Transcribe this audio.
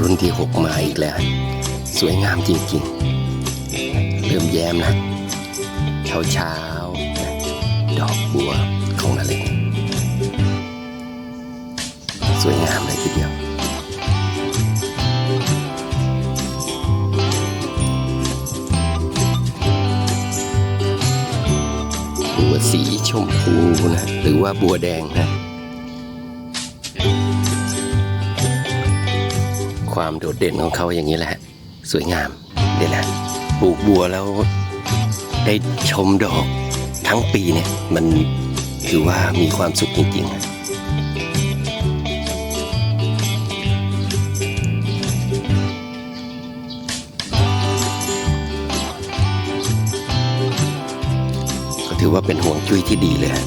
รุ่นที่หกมาอีกแล้ว สวยงามจริงๆ เริ่มแย้มนะ เช้าเช้าๆดอกบัวของนาเล็กสวยงามเลยทีเดียวบัวสีชมพูนะ หรือว่าบัวแดงนะ ความโดดเด่นของเขาอย่างนี้แหละ สวยงามเดี๋ยวนะปลูกบัวแล้วได้ชมดอกทั้งปีเนี่ย มันถือว่ามีความสุขจริงๆอะก็ถือว่าเป็นห่วงจุ้ยที่ดีเลยฮะ